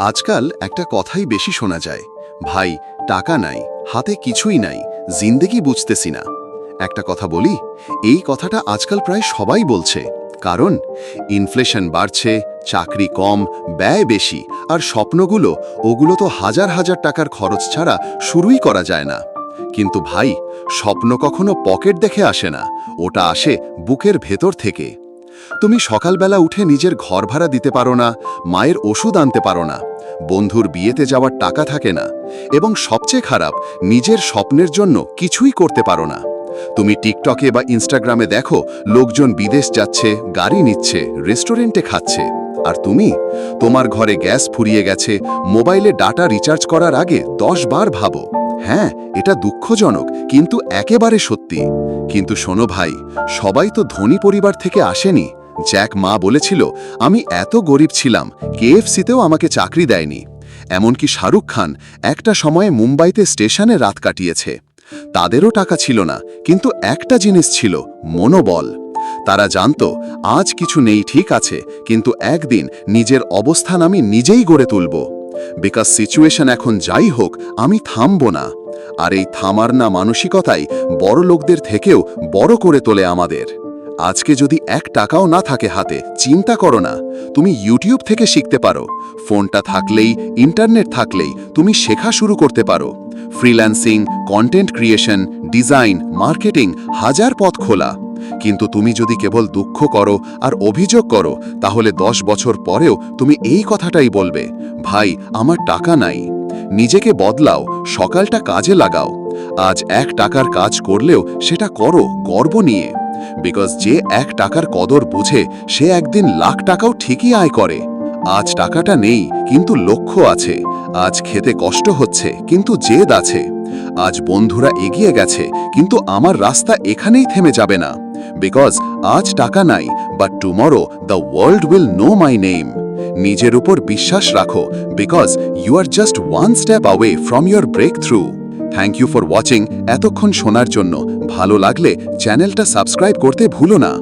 আজকাল একটা কথাই বেশি শোনা যায়। ভাই, টাকা নাই, হাতে কিছুই নাই, জিন্দেগি বুঝতেছি না। একটা কথা বলি, এই কথাটা আজকাল প্রায় সবাই বলছে। কারণ ইনফ্লেশন বাড়ছে, চাকরি কম, ব্যয় বেশি, আর স্বপ্নগুলো, ওগুলো তো হাজার হাজার টাকার খরচ ছাড়া শুরুই করা যায় না। কিন্তু ভাই, স্বপ্ন কখনো পকেট দেখে আসে না, ওটা আসে বুকের ভেতর থেকে। তুমি সকালবেলা উঠে নিজের ঘর ভাড়া দিতে পারো না, মায়ের ওষুধ আনতে পারো না, বন্ধুর বিয়েতে যাওয়ার টাকা থাকে না, এবং সবচেয়ে খারাপ, নিজের স্বপ্নের জন্য কিছুই করতে পারো না। তুমি টিকটকে বা ইনস্টাগ্রামে দেখো, লোকজন বিদেশ যাচ্ছে, গাড়ি নিচ্ছে, রেস্টুরেন্টে খাচ্ছে। আর তুমি? তোমার ঘরে গ্যাস ফুরিয়ে গেছে, মোবাইলে ডাটা রিচার্জ করার আগে দশ বার ভাবো। হ্যাঁ এটা দুঃখজনক, কিন্তু একেবারে সত্যি। কিন্তু শোনো ভাই, সবাই তো ধনী পরিবার থেকে আসেনি। জ্যাক মা বলেছিল, আমি এত গরিব ছিলাম, কেএফসিতেও আমাকে চাকরি দেয়নি। এমনকি শাহরুখ খান একটা সময়ে মুম্বাইতে স্টেশনে রাত কাটিয়েছে। তাদেরও টাকা ছিল না, কিন্তু একটা জিনিস ছিল, মনোবল। তারা জানত, আজ কিছু নেই ঠিক আছে, কিন্তু একদিন নিজের অবস্থান আমি নিজেই গড়ে তুলব। বিকজ সিচুয়েশন এখন যাই হোক, আমি থামব না। আর এই থামার না মানসিকতাই বড় লোকদের থেকেও বড় করে তোলে আমাদের। আজকে যদি এক টাকাও না থাকে হাতে, চিন্তা করো না। তুমি ইউটিউব থেকে শিখতে পারো। ফোনটা থাকলেই, ইন্টারনেট থাকলেই তুমি শেখা শুরু করতে পারো। Freelancing content creation design marketing হাজার পথ খোলা। কিন্তু তুমি যদি কেবল দুঃখ করো আর অভিযোগ করো, তাহলে দশ বছর পরেও তুমি এই কথাটাই বলবে, ভাই, আমার টাকা নাই। নিজেকে বদলাও, সকালটা কাজে লাগাও। আজ এক টাকার কাজ করলেও সেটা করো, গর্ব নিয়ে। বিকজ যে এক টাকার কদর বুঝে, সে একদিন লাখ টাকাও ঠিকই আয় করে। আজ টাকাটা নেই, কিন্তু লক্ষ্য আছে। আজ খেতে কষ্ট হচ্ছে, কিন্তু জেদ আছে। আজ বন্ধুরা এগিয়ে গেছে, কিন্তু আমার রাস্তা এখানেই থেমে যাবে না। বিকজ আজ টাকা নাই but tomorrow the world will know my name নিজের উপর বিশ্বাস রাখো because you are just one step away from your breakthrough thank you for watching এতক্ষণ শোনার জন্য ভালো লাগলে চ্যানেলটা সাবস্ক্রাইব করতে ভুলো না।